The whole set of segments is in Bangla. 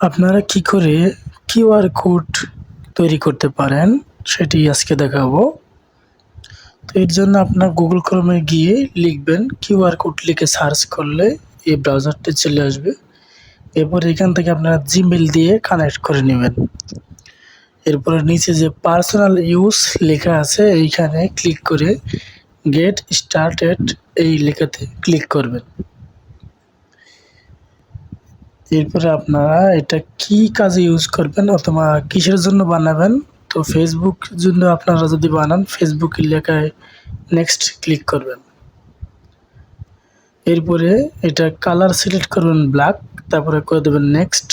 আপনারা কি করে কিউআর কোড তৈরি করতে পারেন সেটি আজকে দেখাবো। তো এর জন্য আপনার গুগল ক্রোমে গিয়ে লিখবেন কিউআর কোড লিখে সার্চ করলে এই ব্রাউজারটি চলে আসবে। এরপর এখান থেকে আপনারা জিমেল দিয়ে কানেক্ট করে নেবেন। এরপরে নিচে যে পার্সোনাল ইউজ লেখা আছে, এইখানে ক্লিক করে গেট স্টার্টেড এই লেখাতে ক্লিক করবেন। এরপরে আপনারা এটা কি কাজে ইউজ করবেন অথবা কিসের জন্য বানাবেন? তো ফেসবুক জন্য আপনারা যদি বানান ফেসবুক লেখায় নেক্সট ক্লিক করবেন। এরপরে এটা কালার সিলেক্ট করবেন ব্ল্যাক তারপরে করে দেবেন নেক্সট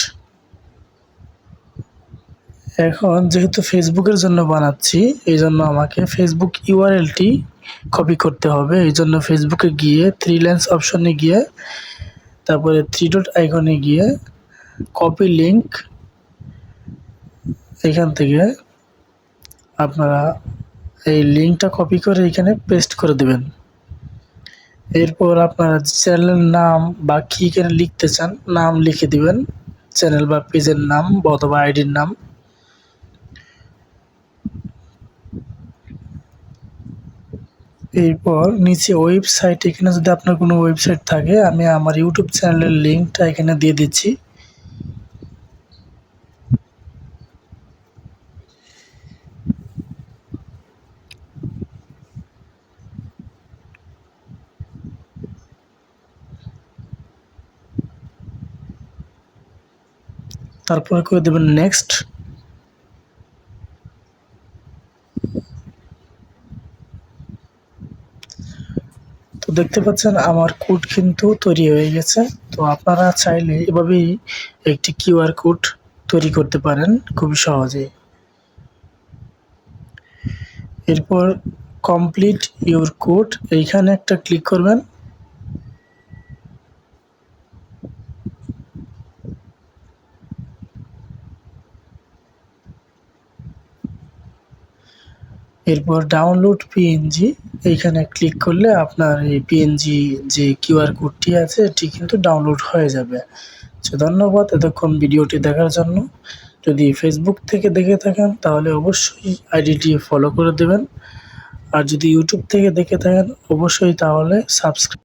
এখন যেহেতু ফেসবুকের জন্য বানাচ্ছি এই জন্য আমাকে ফেসবুক ইউআরএলটি কপি করতে হবে। এই জন্য ফেসবুকে গিয়ে থ্রি লাইন্স অপশনে গিয়ে তারপরে থ্রি ডট আইকনে গিয়ে কপি লিঙ্ক এখান থেকে আপনারা এই লিঙ্কটা কপি করে এখানে পেস্ট করে দেবেন। এরপর আপনারা চ্যানেলের নাম বা কী এখানে লিখতে চান, নাম লিখে দিবেন। চ্যানেল বা পেজের নাম অথবা আইডির নাম। এরপর নিচে ওয়েবসাইট এখানে যদি আপনার কোনো ওয়েবসাইট থাকে, আমি আমার ইউটিউব চ্যানেলের লিঙ্কটা এখানে দিয়ে দিচ্ছি। তারপরে করে দেবেন নেক্সট দেখতে পাচ্ছেন, আমার কোড কিন্তু তৈরি হয়ে গেছে। তো আপনারা চাইলে এভাবেই একটি কিউআর কোড তৈরি করতে পারেন খুবই সহজে। এরপর কমপ্লিট ইউর কোড এইখানে একটা ক্লিক করবেন। এরপর ডাউনলোড পিএনজি এইখানে ক্লিক করলে আপনার এই পিএনজি যে কিউআর কোডটি আছে, এটি কিন্তু ডাউনলোড হয়ে যাবে। তো ধন্যবাদ এতক্ষণ ভিডিওটি দেখার জন্য। যদি ফেসবুক থেকে দেখে থাকেন, তাহলে অবশ্যই আইডিটি ফলো করে দেবেন। আর যদি ইউটিউব থেকে দেখে থাকেন, অবশ্যই তাহলে সাবস্ক্রাইব